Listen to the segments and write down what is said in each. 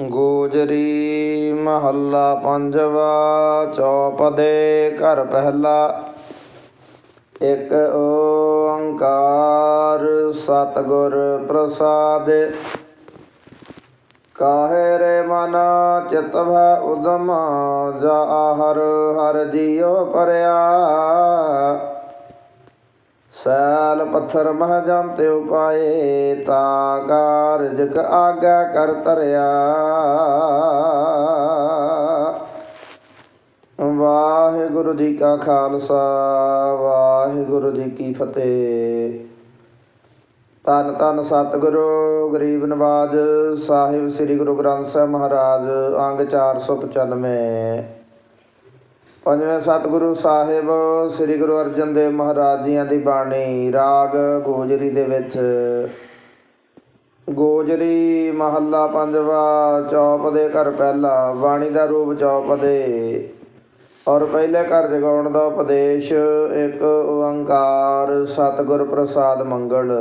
ਗੋਜਰੀ ਮਹੱਲਾ ਪੰਜਵਾ, ਚੌਪਦੇ ਘਰ ਪਹਿਲਾ। ਇੱਕ ਓੰਕਾਰ ਸਤਿਗੁਰ ਪ੍ਰਸਾਦ। ਕਾਹੇ ਰੇ ਮਨ ਚਿਤ ਭੈ ਉਦਮ, ਜਾ ਹਰ ਹਰ ਜੀਉ ਪਰਿਆ। ਸੈਲ ਪੱਥਰ ਮਹ ਜਾਂਤੇ ਉਪਾਏ, ਤਾ ਕਾਰਜਕ ਆਗਾ ਕਰ ਤਰਿਆ ਵਾਹਿਗੁਰੂ ਜੀ ਕਾ ਖਾਲਸਾ, ਵਾਹਿਗੁਰੂ ਜੀ ਕੀ ਫਤਿਹ। ਧੰਨ ਧੰਨ ਸਤਿਗੁਰੂ, ਗਰੀਬ ਨਵਾਜ ਸਾਹਿਬ ਸ੍ਰੀ ਗੁਰੂ ਗ੍ਰੰਥ ਸਾਹਿਬ ਮਹਾਰਾਜ, ਅੰਗ 495 ਪੰਜਵੇਂ ਸਤਿਗੁਰੂ ਸਾਹਿਬ, ਸ੍ਰੀ ਗੁਰੂ ਅਰਜਨ ਦੇਵ ਮਹਾਰਾਜ ਜੀਆਂ ਦੀ ਬਾਣੀ, ਰਾਗ ਗੋਜਰੀ ਦੇ ਵਿੱਚ। ਗੋਜਰੀ ਮਹੱਲਾ ਪੰਜਵਾ, ਚੌਪ ਦੇ ਘਰ ਪਹਿਲਾ, ਬਾਣੀ ਦਾ ਰੂਪ ਚੌਪ ਦੇ। ਔਰ ਪਹਿਲੇ ਘਰ ਜਗਾਉਣ ਦਾ ਉਪਦੇਸ਼, ਇੱਕ ਓੰਕਾਰ ਸਤਿਗੁਰ ਪ੍ਰਸਾਦ ਮੰਗਲ।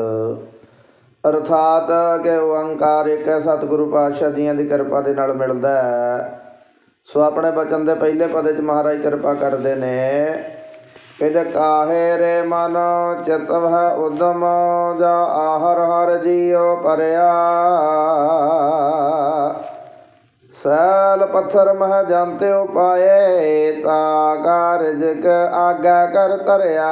ਅਰਥਾਤ ਕਿ ਓੰਕਾਰ ਇੱਕ ਹੈ ਸਤਿਗੁਰੂ ਪਾਤਸ਼ਾਹ ਜੀਆਂ ਦੀ ਕਿਰਪਾ ਦੇ ਨਾਲ ਮਿਲਦਾ ਹੈ। ਸੋ ਆਪਣੇ ਬਚਨ ਦੇ ਪਹਿਲੇ ਪਦੇ ਚ ਮਹਾਰਾਜ ਕਿਰਪਾ ਕਰਦੇ ਨੇ। ਕਹਿੰਦੇ ਕਾਹੇ ਰੇ ਮਨ ਚਿਤ ਹੈ ਉਦਮ ਜਾ ਆਹਰ ਹਰ ਜੀਉ ਪਰਿਆ। ਸੈਲ ਪੱਥਰ ਮਹ ਜਾਂਤੇ ਉਪਾਏ, ਤਾ ਕਾਰਜਕ ਆਗਾ ਕਰ ਤਰਿਆ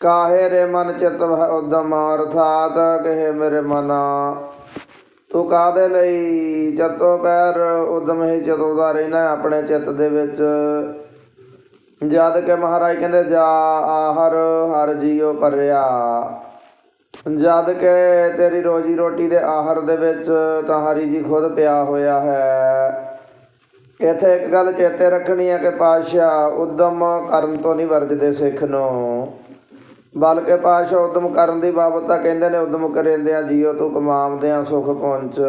ਕਾਹੇ ਰੇ ਮਨ ਚਿਤ ਹੈ ਉਦਮ, ਅਰਥਾਤ ਕਹੇ ਮੇਰੇ ਮਨਾ ਤੂੰ ਕਾਦੇ ਲਈ ਜਤੋ ਪੈਰ ਉਦਮ ਹੀ ਜਦੋਂ ਦਾ ਰਹਿਣਾ ਆਪਣੇ ਚਿੱਤ ਦੇ ਵਿੱਚ? ਜਦ ਕਿ ਮਹਾਰਾਜ ਕਹਿੰਦੇ, ਜਾ ਆਹਰ, ਹਰ ਜੀਉ ਪਰਿਆ ਜਦ ਕਿ ਤੇਰੀ ਰੋਜੀ ਰੋਟੀ ਦੇ ਆਹਰ ਦੇ ਵਿੱਚ ਤਾਂ ਹਰੀ ਜੀ ਖੁਦ ਪਿਆ ਹੋਇਆ ਹੈ। ਇੱਥੇ ਇੱਕ ਗੱਲ ਚੇਤੇ ਰੱਖਣੀ ਹੈ ਕਿ ਪਾਤਸ਼ਾਹ ਉਦਮ ਕਰਨ ਤੋਂ ਨਹੀਂ ਵਰਜਦੇ ਸਿੱਖ ਨੂੰ। ਬਲਕਿ ਪਾਸ਼ਾ ਉਦਮ ਕਰਨ ਦੀ ਬਾਬਤ ਤਾਂ ਕਹਿੰਦੇ ਨੇ, ਉਦਮ ਕਰੇਂਦਿਆਂ ਜੀਓ ਤੂੰ ਕਮਾਵਦਿਆਂ ਸੁਖ ਪਹੁੰਚ।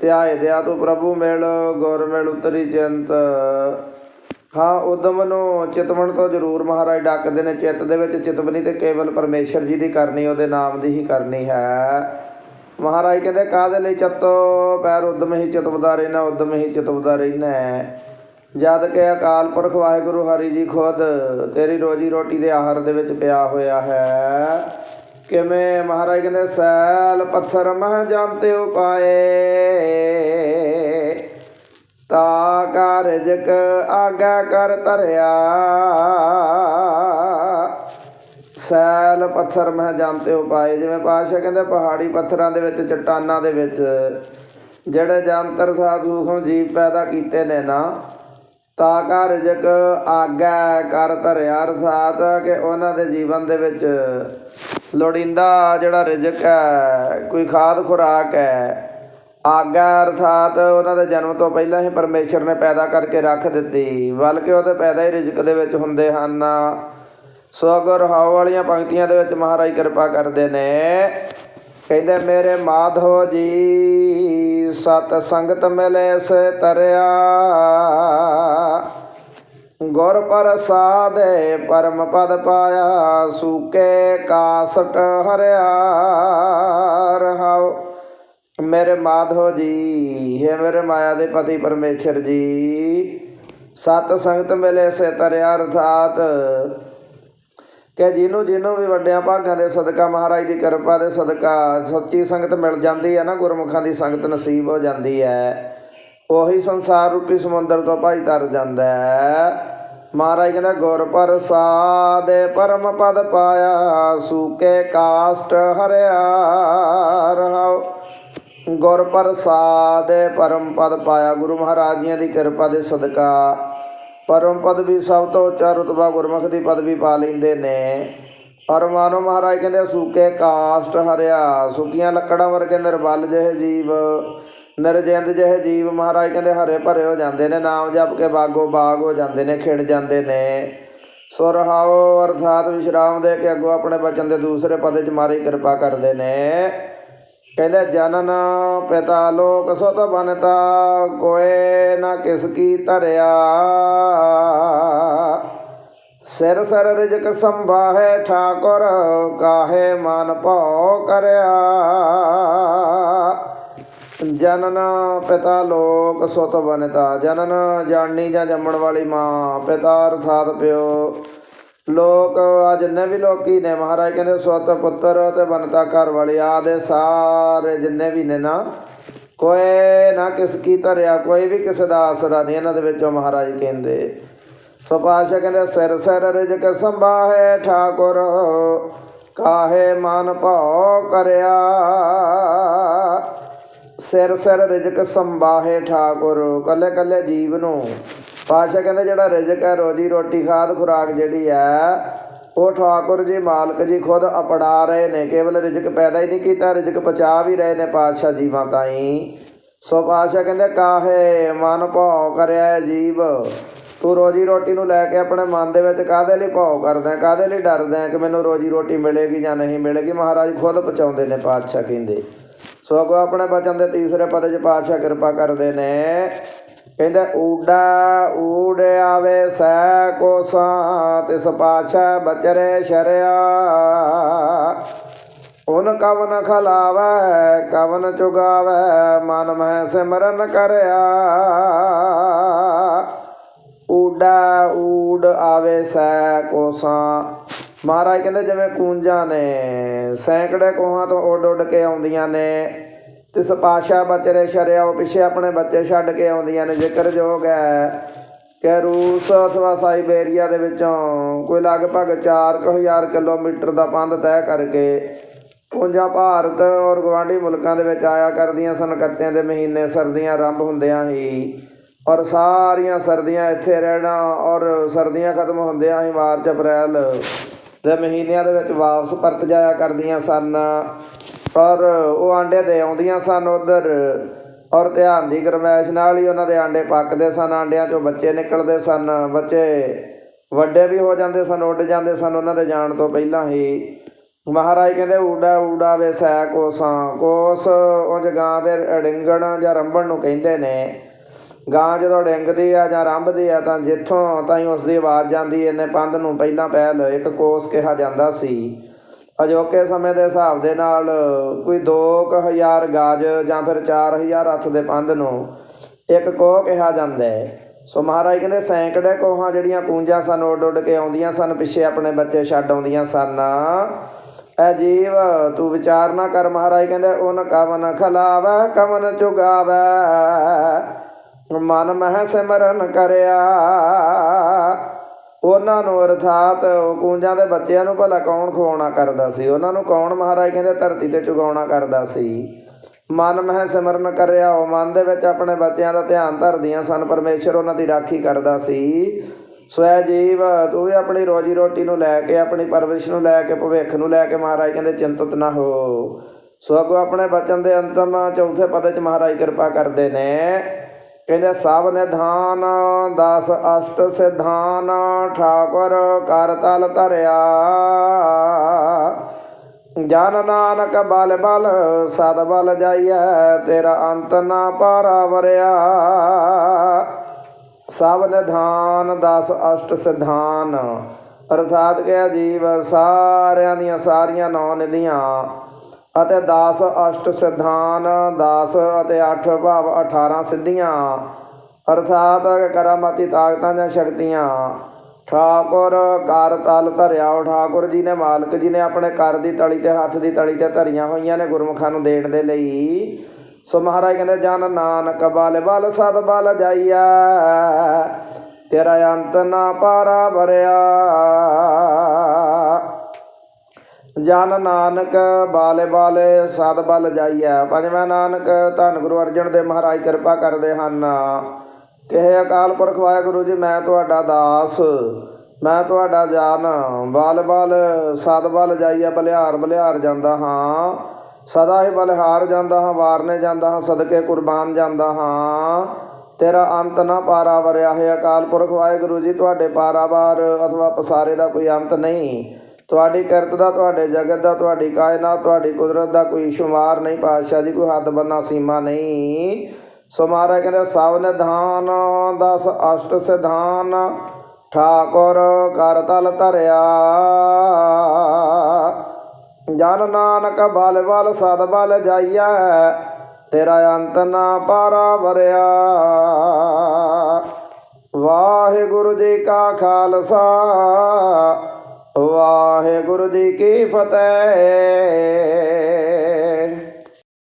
ਧਿਆਏ ਦਿਆ ਤੂੰ ਪ੍ਰਭੂ ਮਿਲ, ਗੁਰ ਮਿਲ ਉਤਰੀ ਚਿੰਤ। ਹਾਂ, ਉਦਮ ਨੂੰ ਚਿਤਵਣ ਤੋਂ ਜ਼ਰੂਰ ਮਹਾਰਾਜ ਡੱਕਦੇ ਨੇ। ਚਿੱਤ ਦੇ ਵਿੱਚ ਚਿਤਵਨੀ ਤੇ ਕੇਵਲ ਪਰਮੇਸ਼ਰ ਜੀ ਦੀ ਕਰਨੀ, ਉਹਦੇ ਨਾਮ ਦੀ ਹੀ ਕਰਨੀ ਹੈ। ਮਹਾਰਾਜ ਕਹਿੰਦੇ ਕਾਦੇ ਲਈ ਚਤੋ? ਪੈਰ ਉਦਮ ਹੀ ਚਿਤਵਦਾ ਰਹਿਣਾ, ਉਦਮ ਹੀ ਚਿਤਵਦਾ ਰਹਿਣਾ ਜਦ ਕਿ ਅਕਾਲ ਪੁਰਖ ਵਾਹਿਗੁਰੂ ਹਰੀ ਜੀ ਖੁਦ ਤੇਰੀ ਰੋਜੀ ਰੋਟੀ ਦੇ ਆਹਾਰ ਦੇ ਵਿੱਚ ਪਿਆ ਹੋਇਆ ਹੈ। ਕਿਵੇਂ ਮਹਾਰਾਜ ਕਹਿੰਦੇ, ਸੈਲ ਪੱਥਰ ਮਹ ਜਾਂਤੇ ਉਪਾਏ। ਤਾ ਕਾਰਜਕ ਆਗਾ ਕਰ ਧਰਿਆ। ਸੈਲ ਪੱਥਰ ਮਹ ਜਾਂਤੇ ਉਪਾਏ। ਜਿਵੇਂ ਪਾਸ਼ਾ ਕਹਿੰਦੇ, ਪਹਾੜੀ ਪੱਥਰਾਂ ਦੇ ਵਿੱਚ, ਚਟਾਨਾਂ ਦੇ ਵਿੱਚ, ਜਿਹੜੇ ਜੰਤਰ ਸਾਧ ਸੂਖਮ ਜੀਵ ਪੈਦਾ ਕੀਤੇ ਨੇ ਨਾ ਤਾ ਕਾਰਜਕ ਆਗੈ ਕਰ ਧਰਿਆ ਅਰਥਾਤ ਕਿ ਉਹਨਾਂ ਦੇ ਜੀਵਨ ਦੇ ਵਿੱਚ ਲੋੜੀਂਦਾ ਜਿਹੜਾ ਰਿਜਕ ਹੈ, ਕੋਈ ਖਾਦ ਖੁਰਾਕ ਹੈ, ਆਗੈ ਅਰਥਾਤ ਉਹਨਾਂ ਦੇ ਜਨਮ ਤੋਂ ਪਹਿਲਾਂ ਹੀ ਪਰਮੇਸ਼ਰ ਨੇ ਪੈਦਾ ਕਰਕੇ ਰੱਖ ਦਿੱਤੀ, ਬਲਕਿ ਉਹ ਉਹਦੇ ਪੈਦਾ ਹੀ ਰਿਜਕ ਦੇ ਵਿੱਚ ਹੁੰਦੇ ਹਨ। ਸੋ ਅਗਰ ਹਾਉ ਵਾਲੀਆਂ ਪੰਕਤੀਆਂ ਦੇ ਵਿੱਚ ਮਹਾਰਾਜ ਕਿਰਪਾ ਕਰਦੇ ਨੇ, ਕਹਿੰਦੇ, ਮੇਰੇ ਮਾਧੋ ਜੀ ਸਤ ਸੰਗਤ ਮਿਲੇ ਸੇ ਤਰਿਆ। ਗੁਰ ਪ੍ਰਸਾਦੇ ਪਰਮ ਪਦ ਪਾਇਆ, ਸੂਕੇ ਕਾਸਟ ਹਰਿਆ। ਰਹਾਉ ਮੇਰੇ ਮਾਧੋ ਜੀ, ਹੈ ਮੇਰੇ ਮਾਇਆ ਦੇ ਪਤੀ ਪਰਮੇਸ਼ਰ ਜੀ। ਸਤ ਸੰਗਤ ਮਿਲੇ ਸੇ ਤਰਿਆ, ਅਰਥਾਤ ਕਿ ਜਿਹਨੂੰ ਜਿਹਨੂੰ ਵੀ ਵੱਡਿਆਂ ਭਾਗਾਂ ਦੇ ਸਦਕਾ ਮਹਾਰਾਜ ਦੀ ਕਿਰਪਾ ਦੇ ਸਦਕਾ ਸੱਚੀ ਸੰਗਤ ਮਿਲ ਜਾਂਦੀ ਹੈ ਨਾ, ਗੁਰਮੁਖਾਂ ਦੀ ਸੰਗਤ ਨਸੀਬ ਹੋ ਜਾਂਦੀ ਹੈ। ਉਹੀ ਸੰਸਾਰ ਰੂਪੀ ਸਮੁੰਦਰ ਤੋਂ ਭਾਈ ਤਰ ਜਾਂਦਾ ਹੈ। ਮਹਾਰਾਜ ਕਹਿੰਦਾ, ਗੁਰ ਪ੍ਰਸਾਦ ਪਰਮ ਪਦ ਪਾਇਆ, ਸੂਕੇ ਕਾਸਟ ਹਰਿਆ ਰਹਾਉ। ਗੁਰ ਪ੍ਰਸਾਦ ਪਰਮ ਪਦ ਪਾਇਆ, ਗੁਰੂ ਮਹਾਰਾਜ ਜੀਆਂ ਦੀ ਕਿਰਪਾ ਦੇ ਸਦਕਾ ਪਰਮ ਪਦਵੀ ਸਭ ਤੋਂ ਉੱਚਾ ਰਤਬਾ ਗੁਰਮੁਖ ਦੀ ਪਦਵੀ ਪਾ ਲੈਂਦੇ ਨੇ। ਔਰ ਮਾਨੋ ਮਹਾਰਾਜ ਕਹਿੰਦੇ ਸੂਕੇ ਕਾਸਟ ਹਰਿਆ, ਸੁੱਕੀਆਂ ਲੱਕੜਾਂ ਵਰਗੇ ਨਿਰਬਲ ਜਿਹੇ ਜੀਵ, ਨਿਰਜਿੰਦ ਜਿਹੇ ਜੀਵ ਮਹਾਰਾਜ ਕਹਿੰਦੇ ਹਰੇ ਭਰੇ ਹੋ ਜਾਂਦੇ ਨੇ, ਨਾਮ ਜਪ ਕੇ ਬਾਗੋ ਬਾਗ ਹੋ ਜਾਂਦੇ ਨੇ, ਖਿੜ ਜਾਂਦੇ ਨੇ। ਸੁਰਹਾਓ ਅਰਥਾਤ ਵਿਸ਼ਰਾਮ ਦੇ ਕੇ ਅੱਗੋਂ ਆਪਣੇ ਬਚਨ ਦੇ ਦੂਸਰੇ ਪਦੇ ਚ ਮਾਰੀ ਕਿਰਪਾ ਕਰਦੇ ਨੇ। ਕਹਿੰਦੇ, ਜਨਨ ਪਿਤਾ ਲੋਕ ਸੁਤ ਬਨਤਾ ਕੋਏ ਨਾ ਕਿਸ ਕੀ ਧਰਿਆ। ਸਿਰ ਸਰ ਰਿਜਕ ਸੰਭਾਹੇ ਠਾਕੁਰ, ਕਾਹੇ ਮਨ ਭਉ ਕਰਿਆ। ਜਨਨ ਪਿਤਾ ਲੋਕ ਸੁਤ ਬਨਤਾ। ਜਨਨ ਜਾਣੀ ਜਾਂ ਜੰਮਣ ਵਾਲੀ ਮਾਂ, ਪਿਤਾ ਅਰਥਾਤ ਪਿਓ ਲੋਕ ਆ ਜਿੰਨੇ ਵੀ ਲੋਕੀ ਨੇ ਮਹਾਰਾਜ ਕਹਿੰਦੇ ਸੁਤ ਪੁੱਤਰ ਤੇ ਬਨਤਾ ਘਰ ਵਾਲੇ ਆਦੇ ਸਾਰੇ ਜਿੰਨੇ ਵੀ ਨੇ ਨਾ, ਕੋਈ ਨਾ ਕਿਸ ਕੀ ਧਰਿਆ, ਕੋਈ ਵੀ ਕਿਸੇ ਦਾ ਆਸਰਾ ਨਹੀਂ ਇਹਨਾਂ ਦੇ ਵਿੱਚੋਂ ਮਹਾਰਾਜ ਕਹਿੰਦੇ। ਸੋ ਪਾਸ਼ਾ ਕਹਿੰਦੇ, ਸਿਰ ਸਿਰ ਰਿਜਕ ਸੰਭਾਹੇ ਠਾਕੁਰ, ਕਾਹੇ ਮਨ ਭਾਉ ਕਰਿਆ। ਸਿਰ ਸਿਰ ਰਿਜਕ ਸੰਭਾਹੇ ਠਾਕੁਰ, ਕੱਲੇ ਕੱਲੇ ਜੀਵ ਨੂੰ ਪਾਸ਼ਾ ਕਹਿੰਦੇ ਜਿਹੜਾ ਰਿਜਕ ਹੈ ਰੋਜੀ ਰੋਟੀ ਖਾਦ ਖੁਰਾਕ ਜਿਹੜੀ ਹੈ ਉਹ ਠਾਕੁਰ ਜੀ ਮਾਲਕ ਜੀ ਖੁਦ ਅਪਣਾ ਰਹੇ ਨੇ। ਕੇਵਲ ਰਿਜਕ ਪੈਦਾ ਹੀ ਨਹੀਂ ਕੀਤਾ ਰਿਜਕ ਪਚਾ ਵੀ ਰਹੇ ਨੇ ਪਾਤਸ਼ਾਹ ਜੀਵਾਂ ਤਾਈਂ। ਸੋ ਪਾਤਸ਼ਾਹ ਕਹਿੰਦੇ ਕਾਹੇ ਮਨ ਭਾਉ ਕਰਿਆ ਹੈ ਜੀਵ? ਤੂੰ ਰੋਜੀ ਰੋਟੀ ਨੂੰ ਲੈ ਕੇ ਆਪਣੇ ਮਨ ਦੇ ਵਿੱਚ ਕਾਹਦੇ ਲਈ ਭਾਉ ਕਰਦਾ ਹੈ, ਕਾਹਦੇ ਲਈ ਡਰਦਾ ਕਿ ਮੈਨੂੰ ਰੋਜੀ ਰੋਟੀ ਮਿਲੇਗੀ ਜਾਂ ਨਹੀਂ ਮਿਲੇਗੀ? ਮਹਾਰਾਜ ਖੁਦ ਪਹੁੰਚਾਉਂਦੇ ਨੇ ਪਾਤਸ਼ਾਹ ਕਹਿੰਦੇ। ਸੋ ਅਗੋ ਆਪਣੇ ਬਚਨ ਦੇ ਤੀਸਰੇ ਪਦ 'ਚ ਪਾਤਸ਼ਾਹ ਕਿਰਪਾ ਕਰਦੇ ਨੇ। ਕਹਿੰਦੇ ਊਡਾ ਊੜ ਆਵੇ ਸੈ ਕੋਸਾਂ ਤਿਸ ਪਾਛੈ ਬਚਰੇ ਸ਼ਰਿਆ। ਉਨ ਕਵਨ ਖਲਾਵੈ, ਕਵਨ ਚੁਗਾਵੈ, ਮਨ ਮਹਿ ਸਿਮਰਨ ਕਰਿਆ। ਊਡਾ ਊੜ ਆਵੇ ਸੈ ਕੋਸਾਂ ਮਹਾਰਾਜ ਕਹਿੰਦੇ, ਜਿਵੇਂ ਕੂੰਜਾਂ ਨੇ, ਸੈਂਕੜੇ ਕੋਹਾਂ ਤੋਂ ਉੱਡ ਉੱਡ ਕੇ ਆਉਂਦੀਆਂ ਨੇ। ਤਿਸ ਪਾਸ਼ਾ ਬਚਰੇ ਸ਼ਰਿਆ ਉਹ ਪਿੱਛੇ ਆਪਣੇ ਬੱਚੇ ਛੱਡ ਕੇ ਆਉਂਦੀਆਂ ਨੇ, ਜ਼ਿਕਰਯੋਗ ਹੈ। ਕਿ ਰੂਸ ਅਥਵਾ ਸਾਈਬੇਰੀਆ ਦੇ ਵਿੱਚੋਂ ਕੋਈ ਲਗਭਗ 4000 ਕਿਲੋਮੀਟਰ ਦਾ ਪੰਧ ਤੈਅ ਕਰਕੇ ਪੁੰਜਾਂ ਭਾਰਤ ਔਰ ਗਵਾਂਢੀ ਮੁਲਕਾਂ ਦੇ ਵਿੱਚ ਆਇਆ ਕਰਦੀਆਂ ਸਨ। ਕੱਤਿਆਂ ਦੇ ਮਹੀਨੇ ਸਰਦੀਆਂ ਆਰੰਭ ਹੁੰਦਿਆਂ ਹੀ ਔਰ ਸਾਰੀਆਂ ਸਰਦੀਆਂ ਇੱਥੇ ਰਹਿਣਾ ਔਰ ਸਰਦੀਆਂ ਖਤਮ ਹੁੰਦਿਆਂ ਹੀ ਮਾਰਚ ਅਪ੍ਰੈਲ ਦੇ ਮਹੀਨਿਆਂ ਦੇ ਵਿੱਚ ਵਾਪਸ ਪਰਤ ਜਾਇਆ ਕਰਦੀਆਂ ਸਨ। ਔਰ ਉਹ ਆਂਡੇ ਦੇ ਆਉਂਦੀਆਂ ਸਨ ਉਧਰ ਔਰ ਧਿਆਨ ਦੀ ਗਰਮੈਸ਼ ਨਾਲ ਹੀ ਉਹਨਾਂ ਦੇ ਆਂਡੇ ਪੱਕਦੇ ਸਨ, ਆਂਡਿਆਂ ਚੋਂ ਬੱਚੇ ਨਿਕਲਦੇ ਸਨ, ਬੱਚੇ ਵੱਡੇ ਵੀ ਹੋ ਜਾਂਦੇ ਸਨ, ਉੱਡ ਜਾਂਦੇ ਸਨ, ਉਹਨਾਂ ਦੇ ਜਾਣ ਤੋਂ ਪਹਿਲਾਂ ਹੀ। ਮਹਾਰਾਜ ਕਹਿੰਦੇ ਊੜਾ ਊੜਾ ਵੇ ਸੈ ਕੋਸਾਂ। ਕੋਸ ਉਂਝ ਗਾਂ ਦੇ ਡਿੰਗਣ ਜਾਂ ਰੰਬਣ ਨੂੰ ਕਹਿੰਦੇ ਨੇ। ਗਾਂ ਜਦੋਂ ਡਿੰਗਦੀ ਆ ਜਾਂ ਰੰਭਦੀ ਆ ਤਾਂ ਜਿੱਥੋਂ ਤਾਈਂ ਉਸ ਦੀ ਆਵਾਜ਼ ਜਾਂਦੀ, ਇਹਨੇ ਪੰਧ ਨੂੰ ਪਹਿਲਾਂ ਪਹਿਲ ਇੱਕ ਕੋਸ ਕਿਹਾ ਜਾਂਦਾ ਸੀ। ਅਜੋਕੇ ਸਮੇਂ ਦੇ ਹਿਸਾਬ ਦੇ ਨਾਲ ਕੋਈ 2000 ਗਾਜ ਜਾਂ ਫਿਰ 4000 ਹੱਥ ਦੇ ਪੰਧ ਨੂੰ ਇੱਕ ਕੋਹ ਕਿਹਾ ਜਾਂਦਾ ਹੈ। ਸੋ ਮਹਾਰਾਜ ਕਹਿੰਦੇ ਸੈਂਕੜੇ ਕੋਹਾਂ ਜਿਹੜੀਆਂ ਕੂੰਜਾਂ ਸਨ, ਉੱਡ ਉੱਡ ਕੇ ਆਉਂਦੀਆਂ ਸਨ, ਪਿੱਛੇ ਆਪਣੇ ਬੱਚੇ ਛੱਡ ਆਉਂਦੀਆਂ ਸਨ। ਐ ਜੀਵ, ਤੂੰ ਵਿਚਾਰ ਨਾ ਕਰ ਮਹਾਰਾਜ ਕਹਿੰਦੇ, ਉਹਨ ਕਵਨ ਖਲਾਵੈ, ਕਵਨ ਚੁਗਾਵੈ। ਮਨ ਮਹਿ ਸਿਮਰਨ ਕਰਿਆ। ਉਹਨਾਂ ਨੂੰ ਅਰਥਾਤ ਕੂੰਜਾਂ ਦੇ ਬੱਚਿਆਂ ਨੂੰ ਭਲਾ ਕੌਣ ਖਵਾਉਣਾ ਕਰਦਾ ਸੀ? ਉਹਨਾਂ ਨੂੰ ਕੌਣ ਮਹਾਰਾਜ ਕਹਿੰਦੇ ਧਰਤੀ ਤੇ ਚੁਗਾਉਣਾ ਕਰਦਾ ਸੀ? ਮਨ ਮਹਿ ਸਿਮਰਨ ਕਰਿਆ, ਉਹ ਮਨ ਦੇ ਵਿੱਚ ਆਪਣੇ ਬੱਚਿਆਂ ਦਾ ਧਿਆਨ ਧਰਦੀਆਂ ਸਨ, ਪਰਮੇਸ਼ਰ ਉਹਨਾਂ ਦੀ ਰਾਖੀ ਕਰਦਾ ਸੀ। ਸਵੈ ਜੀਵ, ਤੂੰ ਵੀ ਆਪਣੀ ਰੋਜੀ ਰੋਟੀ ਨੂੰ ਲੈ ਕੇ, ਆਪਣੀ ਪਰਵਰਿਸ਼ ਨੂੰ ਲੈ ਕੇ, ਭਵਿੱਖ ਨੂੰ ਲੈ ਕੇ ਮਹਾਰਾਜ ਕਹਿੰਦੇ ਚਿੰਤਤ ਨਾ ਹੋ। ਸੋ ਅੱਗੋਂ ਆਪਣੇ ਬਚਨ ਦੇ ਅੰਤਮ ਚੌਥੇ ਪਦ ਚ ਮਹਾਰਾਜ ਕਿਰਪਾ ਕਰਦੇ ਨੇ। ਕਹਿੰਦੇ ਸਭ ਨਿਧਾਨ ਦਸ ਅਸ਼ਟ ਸਿਧਾਨ ਠਾਕੁਰ ਕਰ ਤਲ ਧਰਿਆ। ਜਨ ਨਾਨਕ ਬਲ ਬਲ, ਸਦ ਬਲ ਜਾਈਐ, ਤੇਰਾ ਅੰਤ ਨਾ ਪਾਰਾ ਵਰਿਆ। ਸਭ ਨਿਧਾਨ ਦਸ ਅਸ਼ਟ ਸਿਧਾਨ, ਅਰਥਾਤ ਕਿ ਜੀਵ ਸਾਰਿਆਂ ਦੀਆਂ ਸਾਰੀਆਂ ਨੌ ਨਿਧੀਆਂ ਅਤੇ 10 ਅਸ਼ਟ ਸਿਧਾਨ 10 ਅਤੇ 8 ਭਾਵ 18 ਸਿੱਧੀਆਂ। ਅਰਥਾਤ ਕਰਾਮਾਤੀ ਤਾਕਤਾਂ ਜਾਂ ਸ਼ਕਤੀਆਂ। ਠਾਕੁਰ ਕਰ ਤਲ ਧਰਿਆ ਉਹ ਠਾਕੁਰ ਜੀ ਨੇ ਮਾਲਕ ਜੀ ਨੇ ਆਪਣੇ ਕਰ ਦੀ ਤਲੀ ਤੇ ਹੱਥ ਦੀ ਤਲੀ ਤੇ ਧਰੀਆਂ ਹੋਈਆਂ ਨੇ ਗੁਰਮੁਖਾਂ ਨੂੰ ਦੇਣ ਦੇ ਲਈ। ਸੋ ਮਹਾਰਾਜ ਕਹਿੰਦੇ, ਜਨ ਨਾਨਕ ਬਲ ਬਲ, ਸਦ ਬਲ ਜਾਈਆ ਤੇਰਾ ਅੰਤ ਨਾ ਪਾਰਾ ਭਰਿਆ ਜਨ ਨਾਨਕ ਬਾਲੇ ਬਾਲੇ ਸਦ ਬਲ ਜਾਈਐ। ਪੰਜਵਾਂ ਨਾਨਕ, ਧੰਨ ਗੁਰੂ ਅਰਜਨ ਦੇਵ ਮਹਾਰਾਜ ਕਿਰਪਾ ਕਰਦੇ ਹਨ। ਕਹੇ ਅਕਾਲ ਪੁਰਖ ਵਾਹਿਗੁਰੂ ਜੀ, ਮੈਂ ਤੁਹਾਡਾ ਦਾਸ, ਮੈਂ ਤੁਹਾਡਾ ਜਾਨ। ਬਾਲ ਬਾਲ, ਸਦ ਬਲ ਜਾਈਐ ਬਲਿਹਾਰ ਬਲਿਹਾਰ ਜਾਂਦਾ ਹਾਂ। ਸਦਾ ਹੀ ਬਲਿਹਾਰ ਜਾਂਦਾ ਹਾਂ, ਵਾਰਨੇ ਜਾਂਦਾ ਹਾਂ, ਸਦਕੇ ਕੁਰਬਾਨ ਜਾਂਦਾ ਹਾਂ। ਤੇਰਾ ਅੰਤ ਨਾ ਪਾਰਾ ਵਰਿਆ। ਹੈ ਅਕਾਲ ਪੁਰਖ ਵਾਹਿਗੁਰੂ ਜੀ, ਤੁਹਾਡੇ ਪਾਰਾਵਾਰ ਅਥਵਾ ਪਸਾਰੇ ਦਾ ਕੋਈ ਅੰਤ ਨਹੀਂ। ਤੁਹਾਡੀ ਕਿਰਤ ਦਾ, ਤੁਹਾਡੇ ਜਗਤ ਦਾ, ਤੁਹਾਡੀ ਕਾਇਨਾਤ, ਤੁਹਾਡੀ ਕੁਦਰਤ ਦਾ ਕੋਈ ਸ਼ੁਮਾਰ ਨਹੀਂ, ਪਾਤਸ਼ਾਹ ਜੀ, ਕੋਈ ਹੱਦ ਬੰਨਾ ਸੀਮਾ ਨਹੀਂ। ਸੋ ਮਹਾਰਾਜ ਕਹਿੰਦੇ, ਸਭ ਨਿਧਾਨ, ਦਸ ਅਸ਼ਟ ਸਿਧਾਨ, ਠਾਕੁਰ ਕਰ ਤਲ ਧਰਿਆ। ਜਨ ਨਾਨਕ ਬਲ ਬਲ, ਸਦ ਬਲ ਜਾਈਆ ਤੇਰਾ ਅੰਤ ਨਾ ਪਾਰਾ ਵਰਿਆ। ਵਾਹਿਗੁਰੂ ਜੀ ਕਾ ਖਾਲਸਾ ਵਾਹਿਗੁਰੂ ਜੀ ਕੀ ਫਤਿਹ।